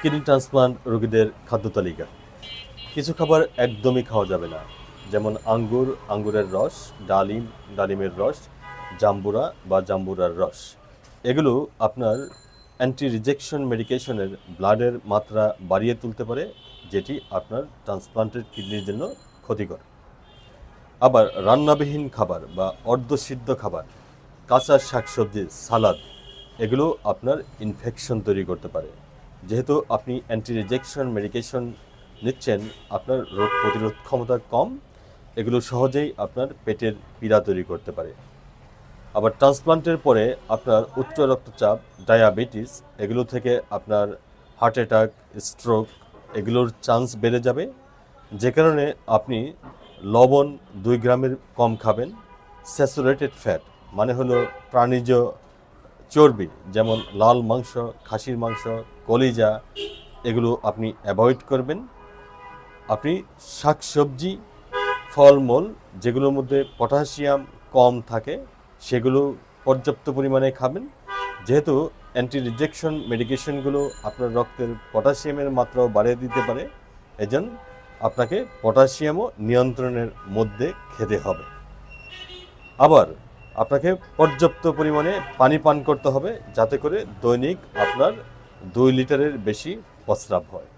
Kidney transplant রোগীদের খাদ্য তালিকা। কিছু খাবার একদমই খাওয়া যাবে না, যেমন আঙ্গুর, আঙ্গুরের রস, ডালিম, ডালিমের রস, জাম্বুরা বা জাম্বুরার রস। এগুলো আপনার অ্যান্টি রিজেকশন মেডিকেশনের ব্লাডের মাত্রা বাড়িয়ে তুলতে পারে, যেটি আপনার ট্রান্সপ্লান্টেড কিডনির জন্য ক্ষতিকর। আবার রান্নাবিহীন খাবার বা অর্ধসিদ্ধ খাবার, কাঁচা শাকসবজি, সালাদ, এগুলো আপনার ইনফেকশন তৈরি করতে পারে। যেহেতু আপনি অ্যান্টি রিজেকশন মেডিকেশন নিচ্ছেন, আপনার রোগ প্রতিরোধ ক্ষমতা কম, এগুলো সহজেই আপনার পেটের পীড়া তৈরি করতে পারে। আবার ট্রান্সপ্লান্টের পরে আপনার উচ্চ রক্তচাপ, ডায়াবেটিস, এগুলো থেকে আপনার হার্ট অ্যাটাক স্ট্রোক এগুলোর চান্স বেড়ে যাবে। যে কারণে আপনি লবণ দুই গ্রামের কম খাবেন স্যাচুরেটেড ফ্যাট মানে হলো প্রাণীজ চর্বি, যেমন লাল মাংস, খাসির মাংস কলিজা, এগুলো আপনি অ্যাভয়েড করবেন। আপনি শাকসবজি, ফলমূল, যেগুলোর মধ্যে পটাশিয়াম কম থাকে, সেগুলো পর্যাপ্ত পরিমাণে খাবেন। যেহেতু অ্যান্টি রিজেকশন মেডিকেশনগুলো আপনার রক্তের পটাশিয়ামের মাত্রাও বাড়িয়ে দিতে পারে, এজন্য আপনাকে পটাশিয়ামও নিয়ন্ত্রণের মধ্যে খেতে হবে। আবার আপনাকে পর্যাপ্ত পরিমাণে পানি পান করতে হবে, যাতে করে দৈনিক আপনার দুই লিটারের বেশি প্রস্রাব হয়।